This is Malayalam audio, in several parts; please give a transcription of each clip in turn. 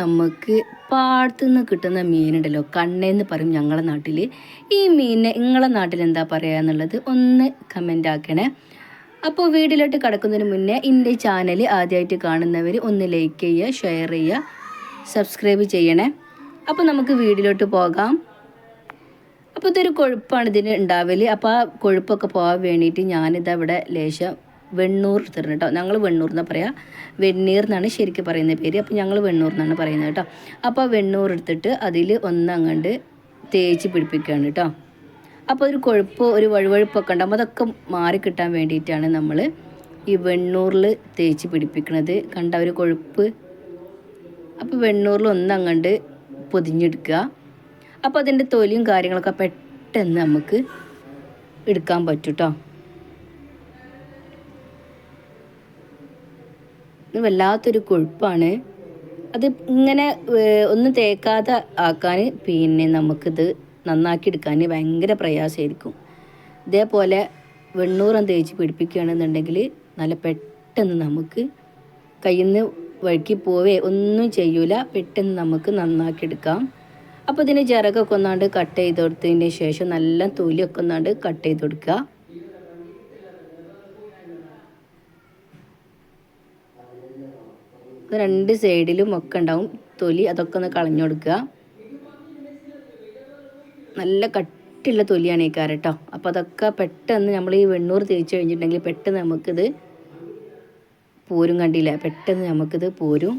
നമുക്ക് പാടത്തുനിന്ന് കിട്ടുന്ന മീനുണ്ടല്ലോ കണ്ണേന്ന് പറയും ഞങ്ങളെ നാട്ടിൽ ഈ മീനിനെ നിങ്ങളെ നാട്ടിൽ എന്താ പറയുക എന്നുള്ളത് ഒന്ന് കമന്റ് ആക്കണേ. അപ്പോൾ വീട്ടിലോട്ട് കിടക്കുന്നതിന് മുന്നേ എന്റെ ചാനൽ ആദ്യമായിട്ട് കാണുന്നവർ ഒന്ന് ലൈക്ക് ചെയ്യുക ഷെയർ ചെയ്യുക സബ്സ്ക്രൈബ് ചെയ്യണേ. അപ്പോൾ നമുക്ക് വീട്ടിലോട്ട് പോകാം. അപ്പോൾ ഇതൊരു കൊഴുപ്പാണ് ഇതിന് ഉണ്ടാവൽ. അപ്പോൾ ആ കൊഴുപ്പൊക്കെ പോകാൻ വേണ്ടിയിട്ട് ഞാനിതാ ഇവിടെ ലേശം വെണ്ണൂർ എടുത്തിട്ടുണ്ട് കേട്ടോ. ഞങ്ങൾ വെണ്ണൂർ എന്നാണ് പറയുക വെണ്ണീർ എന്നാണ് ശരിക്കും പറയുന്ന പേര്. അപ്പോൾ ഞങ്ങൾ വെണ്ണൂർ എന്നാണ് പറയുന്നത് കേട്ടോ. അപ്പോൾ വെണ്ണൂർ എടുത്തിട്ട് അതിൽ ഒന്നങ്ങണ്ട് തേച്ച് പിടിപ്പിക്കുകയാണ് കേട്ടോ. അപ്പോൾ ഒരു കൊഴുപ്പ് ഒരു വഴുവഴുപ്പൊക്കെ ഉണ്ടാകുമ്പോൾ അതൊക്കെ മാറി കിട്ടാൻ വേണ്ടിയിട്ടാണ് നമ്മൾ ഈ വെണ്ണൂറിൽ തേച്ച് പിടിപ്പിക്കുന്നത് കണ്ട ഒരു കൊഴുപ്പ്. അപ്പോൾ വെണ്ണൂറിൽ ഒന്നങ്ങണ്ട് പൊതിഞ്ഞെടുക്കുക. അപ്പോൾ അതിന്റെ തൊലിയും കാര്യങ്ങളൊക്കെ പെട്ടെന്ന് നമുക്ക് എടുക്കാൻ പറ്റും കേട്ടോ. വല്ലാത്തൊരു കൊഴുപ്പാണ്. അത് ഇങ്ങനെ ഒന്നും തേക്കാതെ ആക്കാൻ പിന്നെ നമുക്കിത് നന്നാക്കി എടുക്കാൻ ഭയങ്കര പ്രയാസമായിരിക്കും. ഇതേപോലെ വെണ്ണൂറം തേച്ച് പിടിപ്പിക്കുകയാണെന്നുണ്ടെങ്കിൽ നല്ല പെട്ടെന്ന് നമുക്ക് കയ്യിൽ നിന്ന് വഴുക്കി പോവേ ഒന്നും ചെയ്യൂല. പെട്ടെന്ന് നമുക്ക് നന്നാക്കി എടുക്കാം അപ്പോൾ ഇതിന് ചിറകൊക്കെ ഒന്നാണ്ട് കട്ട് ചെയ്ത് കൊടുത്തതിന് ശേഷം നല്ല തൊലിയൊക്കെ ഒന്നാണ്ട് കട്ട് ചെയ്ത് കൊടുക്കുക. ഇത് രണ്ട് സൈഡിലും ഒക്കെ ഉണ്ടാവും. തൊലി അതൊക്കെ ഒന്ന് കളഞ്ഞു കൊടുക്കുക. നല്ല കട്ടിയുള്ള തൊലിയാണ് ഈ കാരട്ടോ അപ്പോൾ അതൊക്കെ പെട്ടെന്ന് നമ്മൾ ഈ വെണ്ണൂർ തേച്ച് കഴിഞ്ഞിട്ടുണ്ടെങ്കിൽ പെട്ടെന്ന് നമുക്കിത് പോരും കണ്ടില്ല? പെട്ടെന്ന് നമുക്കിത് പോരും.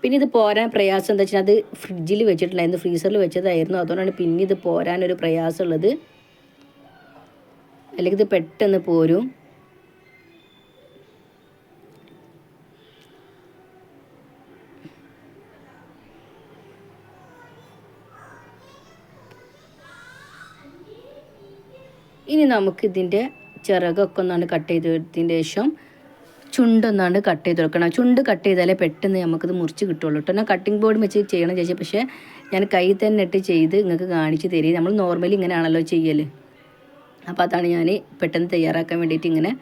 പിന്നെ ഇത് പോരാൻ പ്രയാസം എന്താ വെച്ചാൽ അത് ഫ്രിഡ്ജിൽ വെച്ചിട്ടുണ്ടായിരുന്നു ഫ്രീസറിൽ വെച്ചതായിരുന്നു. അതുകൊണ്ടാണ് പിന്നെ ഇത് പോരാനൊരു പ്രയാസമുള്ളത്. അല്ലെങ്കിൽ ഇത് പെട്ടെന്ന് പോരും. ഇനി നമുക്ക് ഇതിന്റെ ചിറകൊക്കെ ഒന്നാണ് കട്ട് ചെയ്തതിന് ശേഷം ചുണ്ടൊന്നാണ് കട്ട് ചെയ്ത് കൊടുക്കണം. ചുണ്ട് കട്ട് ചെയ്താലേ പെട്ടെന്ന് നമുക്കിത് മുറിച്ച് കിട്ടുള്ളൂ കേട്ടോ. ഞാൻ കട്ടിംഗ് ബോർഡ് വെച്ച് ചെയ്യണം ചേച്ചി. പക്ഷേ ഞാൻ കൈ തന്നെ ഇട്ട് ചെയ്ത് നിങ്ങൾക്ക് കാണിച്ച് തരും നമ്മൾ നോർമലി ഇങ്ങനെയാണല്ലോ ചെയ്യൽ അപ്പോൾ അതാണ് ഞാൻ പെട്ടെന്ന് തയ്യാറാക്കാൻ വേണ്ടിയിട്ട് ഇങ്ങനെ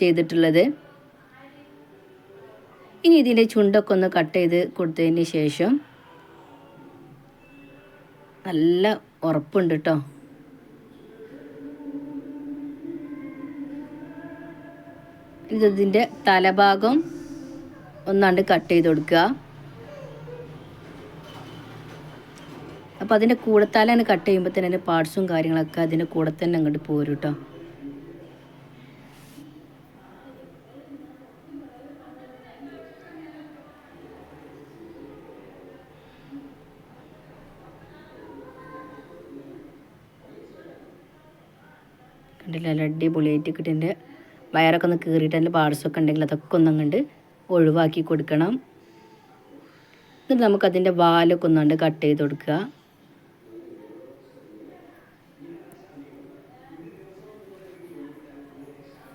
ചെയ്തിട്ടുള്ളത്. ഇനി ഇതിന്റെ ചുണ്ടൊക്കെ ഒന്ന് കട്ട് ചെയ്ത് കൊടുത്തതിന് ശേഷം നല്ല ഉറപ്പുണ്ട് കേട്ടോ. ഇതിന്റെ തലഭാഗം ഒന്നാണ്ട് കട്ട് ചെയ്ത് കൊടുക്കുക. അപ്പോൾ അതിന്റെ കൂടെ തലേനെ കട്ട് ചെയ്യുമ്പോൾ തന്നെ അതിന്റെ പാർട്സും കാര്യങ്ങളൊക്കെ അതിന്റെ കൂടെ തന്നെ അങ്ങോട്ട് പോരും കേട്ടോ. കണ്ടില്ല അടിപൊളിയായിട്ട് കിട്ടിന്റെ വയറൊക്കെ ഒന്ന് കീറിയിട്ട് അതിന്റെ പാർട്സൊക്കെ ഉണ്ടെങ്കിൽ അതൊക്കെ ഒന്നും കണ്ട് ഒഴിവാക്കി കൊടുക്കണം. എന്നിട്ട് നമുക്കതിന്റെ വാലൊക്കെ ഒന്നുകൊണ്ട് കട്ട് ചെയ്ത് കൊടുക്കുക.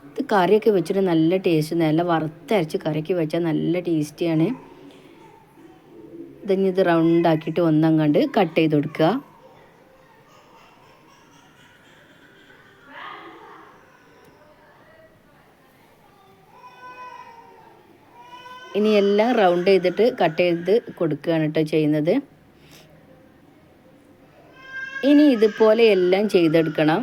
ഇത് കറിയൊക്കെ വെച്ചിട്ട് നല്ല ടേസ്റ്റ് നല്ല വറുത്തരച്ച് കറിയൊക്കെ വെച്ചാൽ നല്ല ടേസ്റ്റിയാണ് ഇതിനി ഇത് ആക്കിയിട്ട് ഒന്നങ്ങാണ്ട് കട്ട് ചെയ്ത് കൊടുക്കുക. ഇനി എല്ലാം റൗണ്ട് ചെയ്തിട്ട് കട്ട് ചെയ്ത് കൊടുക്കുകയാണ് കേട്ടോ ചെയ്യുന്നത്. ഇനി ഇതുപോലെ എല്ലാം ചെയ്തെടുക്കണം.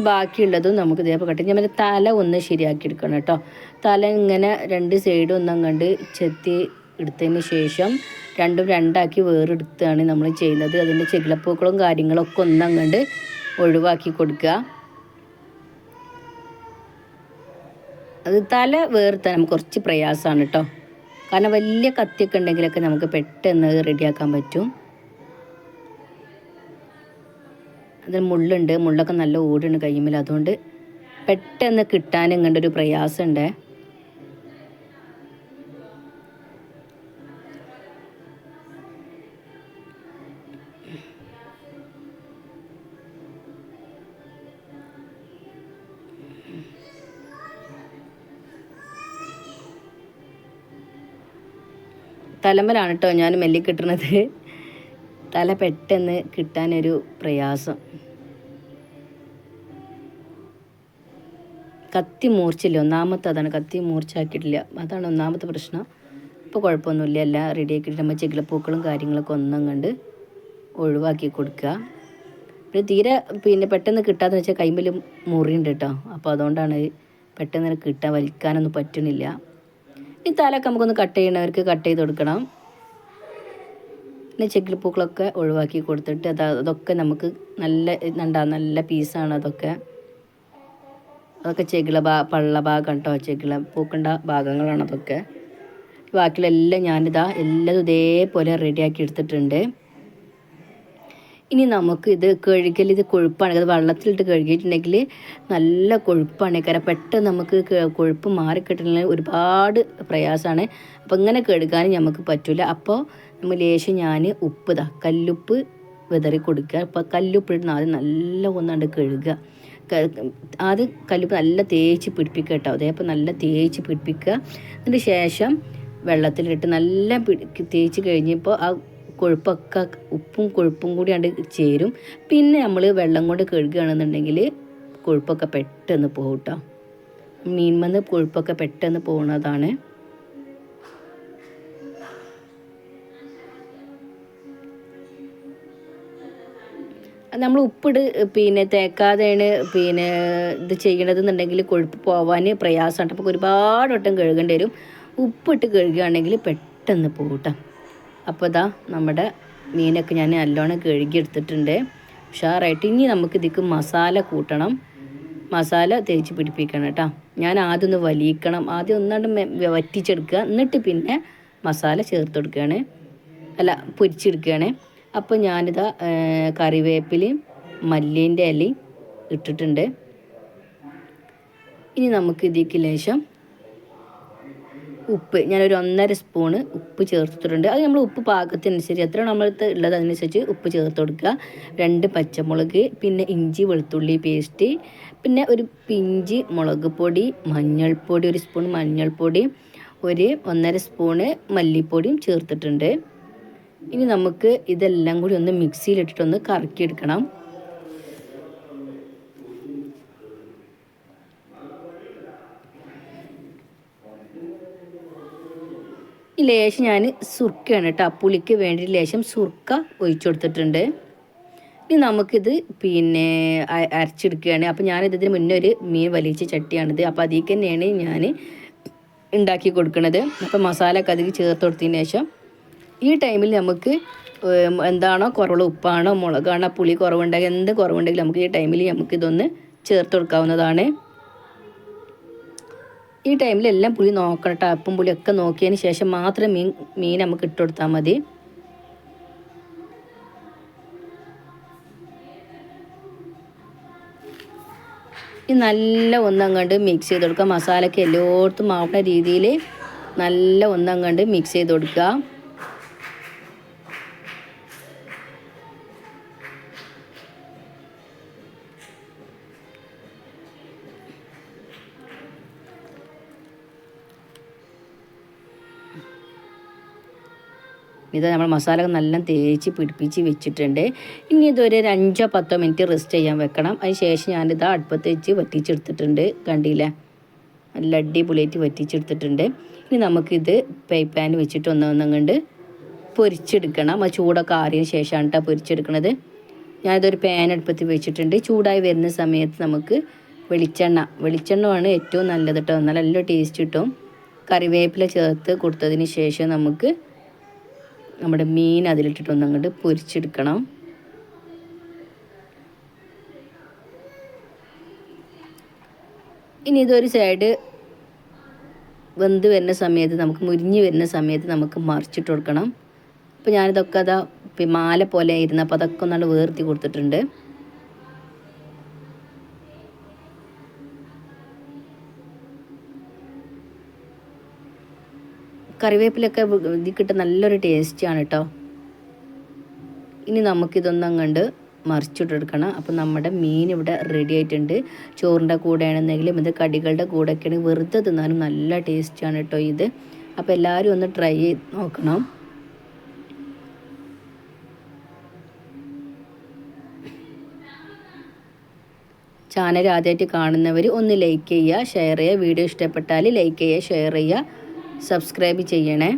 ഇനി ബാക്കിയുള്ളതും നമുക്ക് ഇതേപോലെ കട്ട് ഞാൻ തല ഒന്ന് ശരിയാക്കി എടുക്കണം കേട്ടോ. തല ഇങ്ങനെ രണ്ട് സൈഡും ഒന്നും കണ്ട് ചെത്തി എടുത്തതിന് ശേഷം രണ്ടും രണ്ടാക്കി വേറെടുത്താണ് നമ്മൾ ചെയ്യുന്നത്. അതിന്റെ ചെകിളപ്പൂക്കളും കാര്യങ്ങളൊക്കെ ഒന്നും കണ്ട് ഒഴിവാക്കി കൊടുക്കുക. അത് തല വേർത്താൻ നമുക്ക് കുറച്ച് പ്രയാസമാണ് കേട്ടോ. കാരണം വലിയ കത്തിയൊക്കെ ഉണ്ടെങ്കിലൊക്കെ നമുക്ക് പെട്ടെന്ന് റെഡിയാക്കാൻ പറ്റും. അതിന് മുള്ളുണ്ട് മുള്ളൊക്കെ നല്ല ഓടുണ്ട് കയ്യുമ്മിൽ അതുകൊണ്ട് പെട്ടെന്ന് കിട്ടാൻ ഇങ്ങോട്ട് ഒരു പ്രയാസമുണ്ട്. തലമലാണ് കേട്ടോ ഞാൻ മെല്ലിക്കിട്ടണത് തല പെട്ടെന്ന് കിട്ടാനൊരു പ്രയാസം. കത്തി മൂർച്ചില്ല ഒന്നാമത്തെ അതാണ് കത്തി മൂർച്ചാക്കിയിട്ടില്ല അതാണ് ഒന്നാമത്തെ പ്രശ്നം. ഇപ്പോൾ കുഴപ്പമൊന്നുമില്ല. എല്ലാം റെഡിയാക്കിയിട്ട് നമ്മൾ ചെകിളപ്പൂക്കളും കാര്യങ്ങളൊക്കെ ഒന്നും കണ്ട് ഒഴിവാക്കി കൊടുക്കുക പിന്നെ തീരെ പിന്നെ പെട്ടെന്ന് കിട്ടാന്ന് വെച്ചാൽ കൈമ്പിൽ മുറിയുണ്ട് കേട്ടോ അപ്പോൾ അതുകൊണ്ടാണ് പെട്ടെന്ന് കിട്ടാൻ വലിക്കാനൊന്നും പറ്റണില്ല. ഈ തലയൊക്കെ നമുക്കൊന്ന് കട്ട് ചെയ്യണവർക്ക് കട്ട് ചെയ്ത് കൊടുക്കണം. പിന്നെ ചെക്കിളിപ്പൂക്കളൊക്കെ ഒഴിവാക്കി കൊടുത്തിട്ട് അത് അതൊക്കെ നമുക്ക് നല്ല എന്താ നല്ല പീസാണ് അതൊക്കെ. അതൊക്കെ ചെകിള ഭാ പള്ള ഭാഗം കേട്ടോ ചെകിള പൂക്കണ്ട ഭാഗങ്ങളാണ് അതൊക്കെ. ബാക്കിയുള്ളെല്ലാം ഞാനിതാ എല്ലാം ഇതേപോലെ റെഡിയാക്കി എടുത്തിട്ടുണ്ട്. ഇനി നമുക്ക് ഇത് കഴുകൽ ഇത് കൊഴുപ്പാണ്. അത് വെള്ളത്തിലിട്ട് കഴുകിയിട്ടുണ്ടെങ്കിൽ നല്ല കൊഴുപ്പാണ്. കാരണം പെട്ടെന്ന് നമുക്ക് കൊഴുപ്പ് മാറിക്കിട്ടണമെങ്കിൽ ഒരുപാട് പ്രയാസമാണ്. അപ്പോൾ ഇങ്ങനെ കഴുകാനും നമുക്ക് പറ്റില്ല അപ്പോൾ നമ്മൾ ലേശം ഞാൻ ഉപ്പ് ഇതാ കല്ലുപ്പ് വിതറി കൊടുക്കുക അപ്പോൾ കല്ലുപ്പിട്ട് ആദ്യം നല്ല ഒന്നാണ്ട് കഴുകുക. ആദ്യം കല്ലുപ്പ് നല്ല തേച്ച് പിടിപ്പിക്കുക കേട്ടോ. അതേപോലെ നല്ല തേച്ച് പിടിപ്പിക്കുക. അതിന് ശേഷം വെള്ളത്തിലിട്ട് നല്ല പിടി തേച്ച് കഴിഞ്ഞപ്പോൾ ആ കൊഴുപ്പൊക്കെ ഉപ്പും കൊഴുപ്പും കൂടി അണ്ട് ചേരും. പിന്നെ നമ്മൾ വെള്ളം കൊണ്ട് കഴുകുകയാണെന്നുണ്ടെങ്കിൽ കൊഴുപ്പൊക്കെ പെട്ടെന്ന് പോകും കേട്ടോ. മീൻമന്ന് കൊഴുപ്പൊക്കെ പെട്ടെന്ന് പോകുന്നതാണ് നമ്മൾ ഉപ്പിട് പിന്നെ തേക്കാതെയാണ് പിന്നെ ഇത് ചെയ്യണതെന്നുണ്ടെങ്കിൽ കൊഴുപ്പ് പോവാൻ പ്രയാസമുണ്ട് അപ്പോൾ ഒരുപാട് വട്ടം കഴുകേണ്ടി വരും. ഉപ്പിട്ട് കഴുകുകയാണെങ്കിൽ പെട്ടെന്ന് പോകും കേട്ടോ അപ്പോൾ ഇതാ നമ്മുടെ മീനൊക്കെ ഞാൻ നല്ലോണം കഴുകിയെടുത്തിട്ടുണ്ട്. ഉഷാറായിട്ട് ഇനി നമുക്ക് ഇതിക്ക് മസാല കൂട്ടണം. മസാല തേച്ച് പിടിപ്പിക്കണം കേട്ടോ. ഞാൻ ആദ്യം ഒന്ന് വലിയിക്കണം. ആദ്യം ഒന്നാണ്ട് വറ്റിച്ചെടുക്കുക. എന്നിട്ട് പിന്നെ മസാല ചേർത്ത് കൊടുക്കുകയാണ്. അല്ല പൊരിച്ചെടുക്കുകയാണ്. അപ്പോൾ ഞാനിതാ കറിവേപ്പിലയും മല്ലിന്റെ ഇലയും ഇട്ടിട്ടുണ്ട്. ഇനി നമുക്ക് ഇതിലേക്ക് ലേശം ഉപ്പ് ഞാനൊരു ഒന്നര സ്പൂണ് ഉപ്പ് ചേർത്തിട്ടുണ്ട്. അത് നമ്മൾ ഉപ്പ് പാകത്തിനനുസരിച്ച് എത്ര നമ്മൾ ഉള്ളത് അതിനനുസരിച്ച് ഉപ്പ് ചേർത്ത് കൊടുക്കുക. രണ്ട് പച്ചമുളക് പിന്നെ ഇഞ്ചി വെളുത്തുള്ളി പേസ്റ്റ് പിന്നെ ഒരു പിഞ്ച് മുളക് പൊടി മഞ്ഞൾപ്പൊടി ഒരു സ്പൂൺ മഞ്ഞൾപ്പൊടി ഒരു ഒന്നര സ്പൂണ് മല്ലിപ്പൊടിയും ചേർത്തിട്ടുണ്ട്. ഇനി നമുക്ക് ഇതെല്ലാം കൂടി ഒന്ന് മിക്സിയിലിട്ടിട്ടൊന്ന് കറക്കിയെടുക്കണം. ഈ ലേശം ഞാൻ സുർക്കയാണ് കേട്ടോ. പുളിക്ക് വേണ്ടി ലേശം സുർക്ക ഒഴിച്ചു കൊടുത്തിട്ടുണ്ട്. ഇനി നമുക്കിത് പിന്നെ അരച്ചെടുക്കുകയാണ്. അപ്പോൾ ഞാനിതിന് മുന്നേ ഒരു മീൻ വലിച്ച ചട്ടിയാണിത്. അപ്പോൾ അതിൽ തന്നെയാണ് ഞാൻ ഉണ്ടാക്കി കൊടുക്കുന്നത് അപ്പോൾ മസാല അതിൽ ചേർത്ത് കൊടുത്തതിന് ശേഷം ഈ ടൈമിൽ നമുക്ക് എന്താണോ കുറവുള്ള ഉപ്പാണോ മുളകാണോ പുളി കുറവുണ്ടെങ്കിൽ എന്ത് കുറവുണ്ടെങ്കിലും നമുക്ക് ഈ ടൈമിൽ നമുക്ക് ഇതൊന്ന് ചേർത്ത് കൊടുക്കാവുന്നതാണ്. ഈ ടൈമിൽ എല്ലാം പുളി നോക്കണം ടാപ്പും പുളിയൊക്കെ നോക്കിയതിന് ശേഷം മാത്രം മീൻ മീൻ നമുക്ക് ഇട്ട് കൊടുത്താൽ മതി. ഈ നല്ല ഒന്നങ്ങണ്ട് മിക്സ് ചെയ്ത് കൊടുക്കുക. മസാലയ്ക്ക് എല്ലായിടത്തും ആവുന്ന രീതിയിൽ നല്ല ഒന്നങ്ങണ്ട് മിക്സ് ചെയ്ത് കൊടുക്കുക. ഇത് നമ്മൾ മസാല നല്ല തേച്ച് പിടിപ്പിച്ച് വെച്ചിട്ടുണ്ട്. ഇനി ഇതൊരു അഞ്ചോ പത്തോ മിനിറ്റ് റെസ്റ്റ് ചെയ്യാൻ വെക്കണം. അതിന് ശേഷം ഞാനിത് അടുപ്പത്ത് വെച്ച് വറ്റിച്ചെടുത്തിട്ടുണ്ട്. കണ്ടില്ലേ? നല്ല അടിപൊളിയായിട്ട് വറ്റിച്ചെടുത്തിട്ടുണ്ട്. ഇനി നമുക്കിത് പൈ പാൻ വെച്ചിട്ട് ഒന്നൊന്നങ്ങണ്ട് പൊരിച്ചെടുക്കണം. ആ ചൂടൊക്കെ ആറിയതിന് ശേഷമാണ് കേട്ടോ പൊരിച്ചെടുക്കണത്. ഞാനിതൊരു പാൻ അടുപ്പത്ത് വെച്ചിട്ടുണ്ട്. ചൂടായി വരുന്ന സമയത്ത് നമുക്ക് വെളിച്ചെണ്ണ. വെളിച്ചെണ്ണമാണ് ഏറ്റവും നല്ലത് കേട്ടോ നല്ല ടേസ്റ്റ് കിട്ടും. കറിവേപ്പില ചേർത്ത് കൊടുത്തതിന് ശേഷം നമുക്ക് നമ്മുടെ മീൻ അതിലിട്ടിട്ട് ഒന്ന് അങ്ങോട്ട് പൊരിച്ചെടുക്കണം. ഇനി ഇതൊരു സൈഡ് വെന്ത് വരുന്ന സമയത്ത് നമുക്ക് മുരിഞ്ഞ് വരുന്ന സമയത്ത് നമുക്ക് മറിച്ചിട്ട് കൊടുക്കണം. അപ്പോൾ ഞാനിതൊക്കെ അതാ മാല പോലെ ഇരുന്നപ്പോൾ അതൊക്കെ ഒന്നാണ്ട് വേർത്തി കൊടുത്തിട്ടുണ്ട്. കറിവേപ്പിലൊക്കെ ഇതിക്കിട്ട് നല്ലൊരു ടേസ്റ്റാണ് കേട്ടോ ഇനി നമുക്കിതൊന്നും കണ്ട് മറിച്ചിട്ടെടുക്കണം. അപ്പം നമ്മുടെ മീൻ ഇവിടെ റെഡി ആയിട്ടുണ്ട്. ചോറിന്റെ കൂടെ ആണെന്നെങ്കിലും ഇത് കടികളുടെ കൂടെയൊക്കെയാണ് വെറുതെ തിന്നാനും നല്ല ടേസ്റ്റാണ് കേട്ടോ ഇത്. അപ്പോൾ എല്ലാവരും ഒന്ന് ട്രൈ ചെയ്ത് നോക്കണം. ചാനൽ ആദ്യമായിട്ട് കാണുന്നവർ ഒന്ന് ലൈക്ക് ചെയ്യുക ഷെയർ ചെയ്യുക. വീഡിയോ ഇഷ്ടപ്പെട്ടാൽ ലൈക്ക് ചെയ്യുക ഷെയർ ചെയ്യുക. സബ്സ്ക്രൈബ് ചെയ്യണേ.